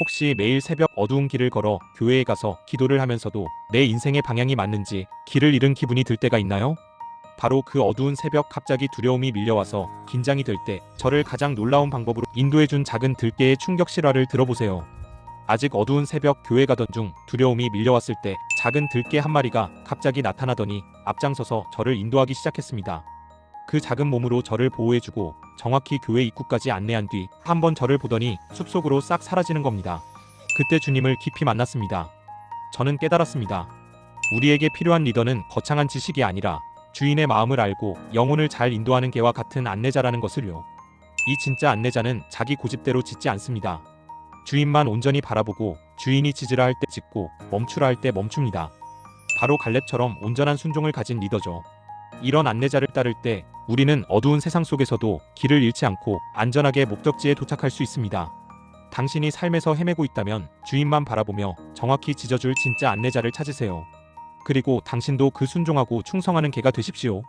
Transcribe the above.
혹시 매일 새벽 어두운 길을 걸어 교회에 가서 기도를 하면서도 내 인생의 방향이 맞는지 길을 잃은 기분이 들 때가 있나요? 바로 그 어두운 새벽 갑자기 두려움이 밀려와서 긴장이 될 때 저를 가장 놀라운 방법으로 인도해준 작은 들깨의 충격 실화를 들어보세요. 아직 어두운 새벽 교회 가던 중 두려움이 밀려왔을 때 작은 들깨 한 마리가 갑자기 나타나더니 앞장서서 저를 인도하기 시작했습니다. 그 작은 몸으로 저를 보호해주고 정확히 교회 입구까지 안내한 뒤 한 번 저를 보더니 숲속으로 싹 사라지는 겁니다. 그때 주님을 깊이 만났습니다. 저는 깨달았습니다. 우리에게 필요한 리더는 거창한 지식이 아니라 주인의 마음을 알고 영혼을 잘 인도하는 개와 같은 안내자라는 것을요. 이 진짜 안내자는 자기 고집대로 짖지 않습니다. 주인만 온전히 바라보고 주인이 짖으라 할때 짖고 멈추라 할 때 멈춥니다. 바로 갈렙처럼 온전한 순종을 가진 리더죠. 이런 안내자를 따를 때 우리는 어두운 세상 속에서도 길을 잃지 않고 안전하게 목적지에 도착할 수 있습니다. 당신이 삶에서 헤매고 있다면 주인만 바라보며 정확히 짖어줄 진짜 안내자를 찾으세요. 그리고 당신도 그 순종하고 충성하는 개가 되십시오.